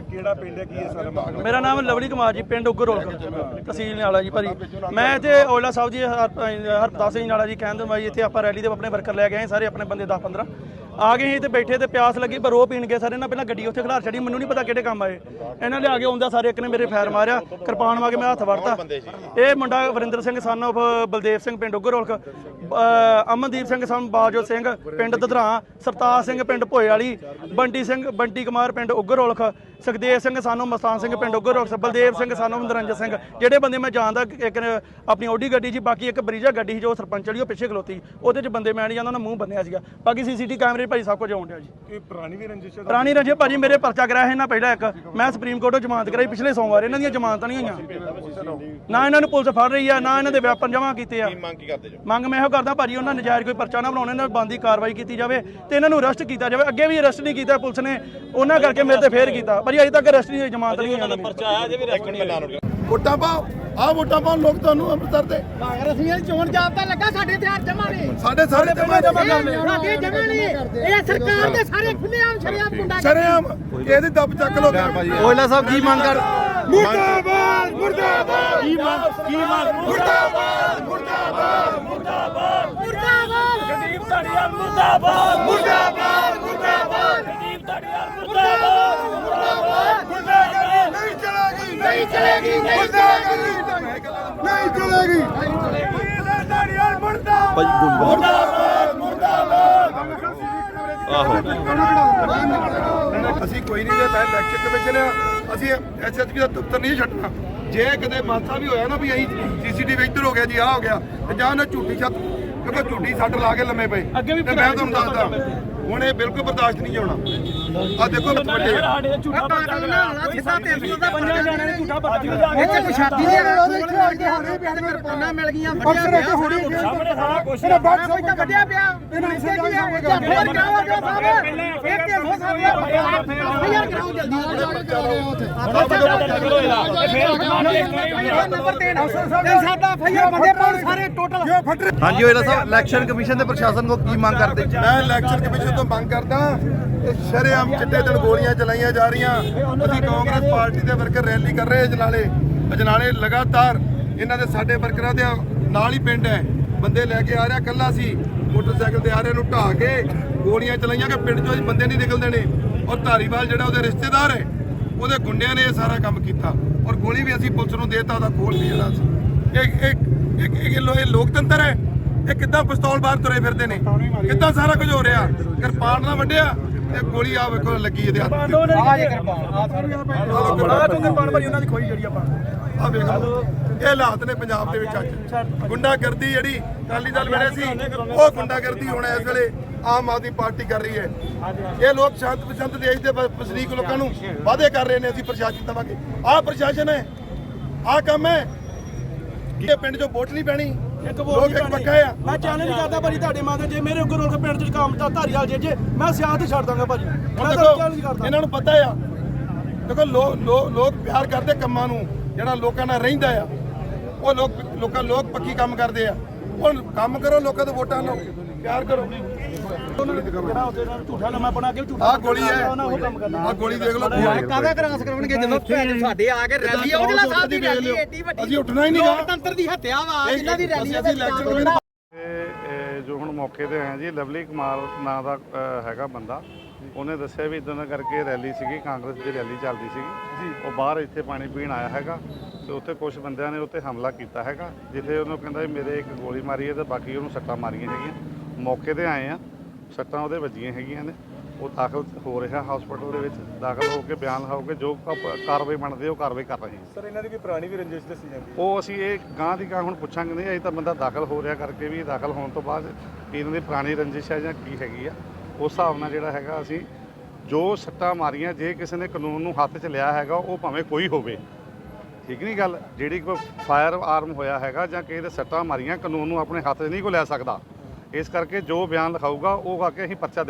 ਕਿਹੜਾ ਪਿੰਡ ਹੈ, ਕੀ ਹੈ ਸਾਰਾ ਮਾਮਲਾ? ਮੇਰਾ ਨਾਮ ਲਵਲੀ ਕੁਮਾਰ ਜੀ, ਪਿੰਡ ਉਗਰੋਲ ਤਹਿਸੀਲ ਨਿਆਲਾ ਜੀ ਭਾਜੀ। ਮੈਂ ਇੱਥੇ ਔਲਾ ਸਾਹਿਬ ਜੀ, ਹਰ- ਸਿੰਘ ਨਾਲਾ ਜੀ ਕਹਿੰਦੇ ਮੈਂ ਇੱਥੇ ਆਪਾਂ ਰੈਲੀ ਦੇ ਆਪਣੇ ਵਰਕਰ ਲੈ ਕੇ ਆਏ, ਸਾਰੇ ਆਪਣੇ ਬੰਦੇ 10 15 ਆ ਗਏ ਸੀ ਤੇ ਬੈਠੇ ਤੇ ਪਿਆਸ ਲੱਗੀ ਪਰ ਉਹ ਪੀਣ ਗਏ ਸਾਰੇ। ਇਹਨਾਂ ਪਹਿਲਾਂ ਗੱਡੀ ਉੱਥੇ ਖਲਾਰ ਛੜੀ ਮੈਨੂੰ ਨਹੀਂ ਪਤਾ ਕਿਹੜੇ ਕੰਮ ਆਏ। ਇਹਨਾਂ ਲਿਆ ਕੇ ਆਉਂਦਾ ਸਾਰੇ ਇੱਕ ਨੇ ਮੇਰੇ ਫੈਰ ਮਾਰਿਆ ਕਿਰਪਾਨ ਵਾ ਕੇ ਮੈਂ ਹੱਥ ਵੜਤਾ ਇਹ ਮੁੰਡਾ ਵਰਿੰਦਰ ਸਿੰਘ ਸਨ of ਬਲਦੇਵ ਸਿੰਘ ਪਿੰਡ ਉਗਰੋਲਖ ਅ, ਅਮਨਦੀਪ ਸਿੰਘ ਸਨ ਬਾਜੋ ਸਿੰਘ ਪਿੰਡ ਦਧਰਾ ਸਰਤਾਜ ਸਿੰਘ ਪਿੰਡ ਭੋਏ ਵਾਲੀ ਬੰਟੀ ਸਿੰਘ ਬੰਟੀ ਕੁਮਾਰ ਪਿੰਡ ਉਗਰੋਲਖ ਸੁਖਦੇਵ ਸਿੰਘ ਸਾਨੂੰ ਮਸਤਾਨ ਸਿੰਘ ਪਿੰਡ ਉਗਰੋਲਖ ਬਲਦੇਵ ਸਿੰਘ ਸਾਨੂੰ ਨਰਿੰਦਰ ਸਿੰਘ। ਜਿਹੜੇ ਬੰਦੇ ਮੈਂ ਜਾਣਦਾ ਇੱਕ ਨੇ ਆਪਣੀ ਓਡੀ ਗੱਡੀ ਸੀ ਬਾਕੀ ਇੱਕ ਬਰੀਜਾ ਗੱਡੀ ਸੀ ਜੋ ਸਰਪੰਚ ਵਾਲੀ ਉਹ ਪਿੱਛੇ ਖਲੋਤੀ। ਉਹਦੇ 'ਚ ਬੰਦੇ ਮੈਂ ਨਹੀਂ ਜਾਂਦਾ ਉਹਨਾਂ ਮੂੰਹ ਬੰਨਿਆ ਸੀਗਾ। ਬਾਕੀ ਸੀਸੀਟੀ ਕੈਮਰੇ ਭਾਈ ਸਭ ਕੁਝ ਆਉਣ ਡਿਆ ਜੀ। ਇਹ ਪੁਰਾਣੀ ਵੀ ਰੰਜਿਸ਼ ਹੈ ਪੁਰਾਣੀ ਰੰਜੇ ਭਾਜੀ ਮੇਰੇ ਪਰਚਾ ਕਰਾਇਆ ਇਹਨਾਂ ਪਹਿਲਾਂ ਇੱਕ। ਮੈਂ ਸੁਪਰੀਮ ਕੋਰਟੋਂ ਜ਼ਮਾਨਤ ਕਰਾਈ ਪਿਛਲੇ ਸੋਮਵਾਰ ਇਹਨਾਂ ਦੀਆਂ ਜ਼ਮਾਨਤਾਂ ਨਹੀਂ ਹੋਈਆਂ। ਨਾ ਇਹਨਾਂ ਨੂੰ ਪੁਲਿਸ ਫੜ ਰਹੀ ਆ ਨਾ ਇਹਨਾਂ ਦੇ ਵੈਪਨ ਜਮ੍ਹਾਂ ਕੀਤੇ ਆ। ਮੰਗ ਕੀ ਕਰਦੇ ਜੋ? ਮੰਗ ਮੈਂ ਇਹੋ ਕਰਦਾ ਭਾਜੀ ਉਹਨਾਂ ਨਜਾਇਜ਼ ਕੋਈ ਪਰਚਾ ਨਾ ਬਣਾਉਣ ਇਹਨਾਂ ਬੰਦੀ ਕਾਰਵਾਈ ਕੀਤੀ ਜਾਵੇ ਤੇ ਇਹਨਾਂ ਨੂੰ ਅਰੈਸਟ ਕੀਤਾ ਜਾਵੇ। ਅੱਗੇ ਵੀ ਅਰੈਸਟ ਨਹੀਂ ਕੀਤਾ ਪੁਲਿਸ ਨੇ ਉਹਨਾਂ ਕਰਕੇ ਮੇਰੇ ਤੇ ਫੇਰ ਕੀਤਾ। ਭਾਜੀ ਅਜੇ ਤੱਕ ਅਰੈਸਟ ਨਹੀਂ ਹੋਈ ਜ਼ਮਾਨਤ ਨਹੀਂ ਹੋਈ ਉਹਨਾਂ ਦੀ ਵੋਟਾਂ ਪਾਓ ਆ ਵੋਟਾਂ ਪਾਓ ਲੋਕ ਤੁਹਾਨੂੰ ਅੰਮ੍ਰਿਤਸਰ ਦੇ। ਕਾਂਗਰਸੀਆਂ ਚੋਣ ਜਾਬਤਾ ਲੱਗਾ ਸਾਡੇ ਤੇ ਹੱਥ ਜਮਾ ਨੇ। ਸਾਡੇ ਸਾਰੇ ਜਮਾ ਜਮਾ ਕਰ ਲਿਆ ਸਾਡੇ ਜਮਾ ਨੇ। ਇਹ ਸਰਕਾਰ ਦੇ ਸਾਰੇ ਖੁੱਲੇਆਮ ਸ਼ਰਿਆਮ ਗੁੰਡਾ ਸ਼ਰੇਆਮ ਇਹਦੀ ਦੱਬ ਚੱਕ ਲੋ ਓਇਲਾ ਸਾਹਿਬ ਕੀ ਮੰਗ ਕਰ ਮੁਰਦਾਬਾਦ ਮੁਰਦਾਬਾਦ। ਕੀ ਮੰਗ ਕੀ ਮੰਗ ਮੁਰਦਾਬਾਦ ਮੁਰਦਾਬਾਦ। ਮੁਰਦਾਬਾਦ। ਗਰੀਬ ਧੜੀਆਂ ਮੁਰਦਾਬਾਦ ਮੁਰਦਾਬਾਦ ਮੁਰਦਾਬਾਦ ਗਰੀਬ ਧੜੀਆਂ ਮੁਰਦਾਬਾਦ ਮੁਰਦਾਬਾਦ ਨਹੀਂ ਚਲੇਗੀ ਨਹੀਂ ਚਲੇਗੀ। ਨਹੀਂ ਚਲੇਗੀ। ਅਸੀਂ ਕੋਈ ਨਹੀਂ ਜੇ ਮੈਂ ਇਲੈਕਸ਼ਨ ਕਮਿਸ਼ਨ ਆ ਅਸੀਂ ਐਸਐਸਪੀ ਦਾ ਦਫ਼ਤਰ ਨਹੀਂ ਛੱਡਣਾ। ਜੇ ਕਦੇ ਮਾਸਾ ਵੀ ਹੋਇਆ ਨਾ ਵੀ ਅਸੀਂ ਸੀਸੀਟੀਵੀ ਇੱਧਰ ਹੋ ਗਿਆ ਜੀ ਆ ਹੋ ਗਿਆ ਤੇ ਜਾਂ ਨਾ ਝੂਠੀ ਛੱਤ ਕਿਉਂਕਿ ਝੂਠੀ ਸੱਟ ਲਾ ਕੇ ਲੰਮੇ ਪਏ। ਅੱਗੇ ਵੀ ਤੇ ਮੈਂ ਤੁਹਾਨੂੰ ਦੱਸਦਾ ਹੁਣ ਇਹ ਬਿਲਕੁਲ ਬਰਦਾਸ਼ਤ ਨਹੀਂ ਹੋਣਾ। ਆ ਦੇਖੋ ਵੱਡੇ ਸਾਡੇ ਝੂਠਾ ਬੱਚਾ ਨਾ ਸਿੱਧਾ ਤੇ ਦਾ ਪੰਜਾਂ ਜਾਣਿਆਂ ਨੇ ਝੂਠਾ ਬੱਚਾ ਇੱਥੇ ਕੋਈ ਛਾਤੀ ਨਹੀਂ ਉਹਦੇ ਇੱਥੇ ਆ ਕੇ ਹੋਣੇ ਪਿਆ ਕਿਰਪਾਨਾਂ ਮਿਲ ਗਈਆਂ ਫੜਿਆ ਪਿਆ ਸਾਹਮਣੇ ਸਾਰਾ ਕੁਝ ਕੋਈ ਤਾਂ ਵੱਡਿਆ ਪਿਆ ਇਹਨਾਂ ਨੇ ਕੀ ਆ ਫੇਰ ਕਰਾਓ ਜੋ ਸਾਹਿਬ ਇਹ ਤੇ ਹੋ ਸਕਦਾ ਫੇਰ ਕਰਾਓ ਜਲਦੀ ਨੰਬਰ 3 ਇਹ ਸਾਡਾ ਫੇਰ ਬੰਦੇ ਪਾਉਣ ਸਾਰੇ ਟੋਟਲ ਹਾਂਜੀ ਓਇਲਾ ਸਾਹਿਬ ਇਲੈਕਸ਼ਨ ਕਮਿਸ਼ਨ ਤੇ ਪ੍ਰਸ਼ਾਸਨ ਕੋ ਕੀ ਮੰਗ ਕਰਦੇ? ਮੈਂ ਇਲੈਕਸ਼ਨ ਕਮਿਸ਼ਨ ਤੋਂ ਮੰਗ ਕਰਦਾ ਕਿ ਸ਼ਰੇਆਮ ਚਿੱਟੇ ਦਿਨ ਗੋਲੀਆਂ ਚਲਾਈਆਂ ਜਾ ਰਹੀਆਂ। ਅਸੀਂ ਕਾਂਗਰਸ ਪਾਰਟੀ ਦੇ ਵਰਕਰ ਰੈਲੀ ਕਰ ਰਹੇ ਅਜਨਾਲੇ। ਅਜਨਾਲੇ ਲਗਾਤਾਰ ਇਹਨਾਂ ਦੇ ਸਾਡੇ ਵਰਕਰਾਂ ਦੇ ਨਾਲ ਹੀ ਪਿੰਡ ਹੈ। ਬੰਦੇ ਲੈ ਕੇ ਆ ਰਿਹਾ ਕੱਲਾ ਸੀ। ਮੋਟਰਸਾਈਕਲ ਤੇ ਆ ਰਹੇ ਨੂੰ ਢਾਹ ਕੇ ਗੋਲੀਆਂ ਚਲਾਈਆਂ ਕਿ ਪਿੰਡ ਚੋਂ ਬੰਦੇ ਨਹੀਂ ਨਿਕਲਦੇ ਨੇ। ਔਰ ਧਾਰੀਵਾਲ ਜਿਹੜਾ ਉਹਦੇ ਰਿਸ਼ਤੇਦਾਰ ਹੈ, ਉਹਦੇ ਗੁੰਡਿਆਂ ਨੇ ਇਹ ਸਾਰਾ ਕੰਮ ਕੀਤਾ। ਔਰ ਗੋਲੀ ਵੀ ਅਸੀਂ ਪੁਲਿਸ ਨੂੰ ਦੇਤਾ, ਉਹਦਾ ਖੋਲ ਵੀ ਜਿਹੜਾ ਸੀ। ਇੱਕ ਇਹ ਇਹ ਲੋਕਤੰਤਰ ਹੈ। ਇਹ ਕਿੱਦਾਂ ਪਿਸਤੌਲ ਬਾਹਰ ਤੁਰੇ ਫਿਰਦੇ ਨੇ? ਕਿੱਦਾਂ ਸਾਰਾ ਕੁਝ ਹੋ ਰਿਹਾ? ਕਿਰਪਾਨ ਨਾਲ ਵੱਢਿਆ ਤੇ ਗੋਲੀ ਆ ਵੇਖੋ ਲੱਗੀ ਇਹਦੇ ਹੱਥ ਆ ਜੇ ਕਿਰਪਾਨ ਆ ਤੂੰ ਕਿਰਪਾਨ ਭਾਜੀ ਉਹਨਾਂ ਦੀ ਖੋਈ ਜਿਹੜੀ ਆਪਾਂ। ਆ ਵੇਖ ਲਓ। ਇਹ ਹਾਲਾਤ ਨੇ ਪੰਜਾਬ ਦੇ ਵਿੱਚ ਅੱਜ। ਗੁੰਡਾਗਰਦੀ ਜਿਹੜੀ ਅਕਾਲੀ ਦਲ ਵੇਲੇ ਸੀ ਉਹ ਗੁੰਡਾਗਰਦੀ ਹੁਣ ਇਸ ਵੇਲੇ ਆਮ ਆਦਮੀ ਪਾਰਟੀ ਕਰ ਰਹੀ ਹੈ। ਇਹ ਲੋਕ ਸ਼ਾਂਤ ਪਸੰਦ ਦੇਸ਼ ਦੇ ਵਸਨੀਕ ਲੋਕਾਂ ਨੂੰ ਵਾਅਦੇ ਕਰ ਰਹੇ ਨੇ ਅਸੀਂ ਪ੍ਰਸ਼ਾਸਨ ਦੇਵਾਂਗੇ। ਆਹ ਪ੍ਰਸ਼ਾਸਨ ਹੈ। ਆਹ ਕੰਮ ਹੈ। ਕਿ ਪਿੰਡ 'ਚੋਂ ਵੋਟ ਨਹੀਂ ਪੈਣੀ। ਇੱਕ ਲੋਕ ਵੋਟ ਇੱਕ ਨਹੀਂ ਪੱਕਾ ਆ। ਮੈਂ ਚੈਲੰਜ ਕਰਦਾ ਭਾਜੀ ਤੁਹਾਡੇ ਮਾਂ ਦੇ ਜੇ ਮੇਰੇ ਉੱਗਰ ਰੋਲ ਪਿੰਡ ਚ ਕੰਮ ਤਾਂ ਧਾਰੀਵਾਲ ਜੇ ਜੇ ਮੈਂ ਸਿਆਸਤ ਹੀ ਛੱਡ ਦਾਂਗਾ ਭਾਜੀ। ਹੁਣ ਮੈਂ ਤਾਂ ਦੇਖੋ ਚੈਲੰਜ ਕਰਦਾ। ਇਹਨਾਂ ਨੂੰ ਪਤਾ ਆ। ਦੇਖੋ ਲੋਕ ਪਿਆਰ ਕਰਦੇ ਕੰਮਾਂ ਨੂੰ ਜਿਹੜਾ ਲੋਕਾਂ ਨਾਲ ਰਹਿੰਦਾ ਆ। ਉਹ ਲੋਕ ਲੋਕਾਂ ਲੋਕ ਪੱਕੀ ਕੰਮ ਕਰਦੇ ਆ। ਹੁਣ ਕੰਮ ਕਰੋ ਲੋਕਾਂ ਤੋਂ ਵੋਟਾਂ ਲਓ। ਪਿਆਰ ਕਰੋ। ਜਿਹੜਾ ਉਹਦੇ ਨਾਲ ਝੂਠਾ ਲੰਮਾ ਬਣਾ ਕੇ ਝੂਠਾ ਆਹ ਗੋਲੀ ਹੈ। ਉਹਨਾਂ ਉਹ ਕੰਮ ਕਰਨਾ ਆਹ ਗੋਲੀ ਦੇਖ ਲਓ ਕਾਹਦਾ ਕ੍ਰਾਸ ਕਰਾਉਣਗੇ ਜਦੋਂ ਭੈਣ ਸਾਡੇ ਆ ਕੇ ਰੈਲੀ ਆ ਉਹਦੇ ਸਾਹਿਬ ਦੀ ਰੈਲੀ ਏਡੀ ਵੱਡੀ ਅਸੀਂ ਉੱਠਣਾ ਹੀ ਨਹੀਂਗਾ ਲੋਕਤੰਤਰ ਦੀ ਹੱਤਿਆ ਵਾ ਜਿਨ੍ਹਾਂ ਦੀ ਰੈਲੀ ਆ ਅਸੀਂ ਇਲੈਕਸ਼ਨ ਕਮਿਸ਼ਨ ਇਹ ਇਹ ਜੋ ਹੁਣ ਮੌਕੇ ਤੇ ਆਏ ਜੀ ਲਵਲੀ ਕੁਮਾਰ ਨਾਂ ਦਾ ਹੈਗਾ ਬੰਦਾ। ਉਹਨੇ ਦੱਸਿਆ ਵੀ ਇਦਾਂ ਕਰਕੇ ਰੈਲੀ ਸੀਗੀ ਕਾਂਗਰਸ ਦੀ ਰੈਲੀ ਚੱਲਦੀ ਸੀਗੀ। ਉਹ ਬਾਹਰ ਇੱਥੇ ਪਾਣੀ ਪੀਣ ਆਇਆ ਹੈਗਾ ਤੇ ਉੱਥੇ ਕੁਝ ਬੰਦਿਆਂ ਨੇ ਉੱਤੇ ਹਮਲਾ ਕੀਤਾ ਹੈਗਾ ਜਿੱਥੇ ਉਹਨੂੰ ਕਹਿੰਦਾ ਮੇਰੇ ਇੱਕ ਗੋਲੀ ਮਾਰੀ ਹੈ ਤੇ ਬਾਕੀ ਉਹਨੂੰ ਸੱਟਾਂ ਮਾਰੀਆਂ ਹੈਗੀਆਂ। ਮੌਕੇ ਤੇ ਆਏ ਆ। ਸੱਟਾਂ ਉਹਦੇ ਵੱਜੀਆਂ ਹੈਗੀਆਂ ਨੇ। ਉਹ ਦਾਖਲ ਹੋ ਰਿਹਾ ਹਸਪੀਟਲ ਦੇ ਵਿੱਚ। ਦਾਖਲ ਹੋ ਕੇ ਬਿਆਨ ਲਿਖਾਓ ਕੇ ਜੋ ਕ- ਕਾਰਵਾਈ ਬਣਦੀ ਹੈ ਉਹ ਕਾਰਵਾਈ ਕਰ ਰਹੇ ਹਾਂ ਸਰ ਇਹਨਾਂ ਦੀ ਕੋਈ ਪੁਰਾਣੀ ਵੀ ਰੰਜਿਸ਼ ਦੱਸੀ ਜਾਂਦੀ ਉਹ ਅਸੀਂ ਇਹ ਗਾਂ ਦੀ ਗਾਂ ਹੁਣ ਪੁੱਛਾਂਗੇ ਨਹੀਂ ਅਜੇ ਤਾਂ ਬੰਦਾ ਦਾਖਲ ਹੋ ਰਿਹਾ ਕਰਕੇ ਵੀ ਦਾਖਲ ਹੋਣ ਤੋਂ ਬਾਅਦ ਵੀ ਇਹਨਾਂ ਦੀ ਪੁਰਾਣੀ ਰੰਜਿਸ਼ ਹੈ ਜਾਂ ਕੀ ਹੈਗੀ ਆ। ਉਸ ਹਿਸਾਬ ਨਾਲ ਜਿਹੜਾ ਹੈਗਾ ਅਸੀਂ ਜੋ ਸੱਟਾਂ ਮਾਰੀਆਂ ਜੇ ਕਿਸੇ ਨੇ ਕਾਨੂੰਨ ਨੂੰ ਹੱਥ 'ਚ ਲਿਆ ਹੈਗਾ ਉਹ ਭਾਵੇਂ ਕੋਈ ਹੋਵੇ। ਠੀਕ ਨਹੀਂ ਗੱਲ? ਜਿਹੜੀ ਕੋਈ ਫਾਇਰ ਆਰਮ ਹੋਇਆ ਹੈਗਾ ਜਾਂ ਕਿਸੇ ਦੇ ਸੱਟਾਂ ਮਾਰੀਆਂ ਕਾਨੂੰਨ ਨੂੰ ਆਪਣੇ ਹੱਥ 'ਚ ਨਹੀਂ ਕੋ ਲੈ ਸਕਦਾ। ਇਸ ਕਰਕੇ ਜੋ ਬਿਆਨ ਲਿਖਾਊਗਾ ਉਹ ਆ ਕੇ ਅਸੀਂ ਪਰਚਾ ਦੇ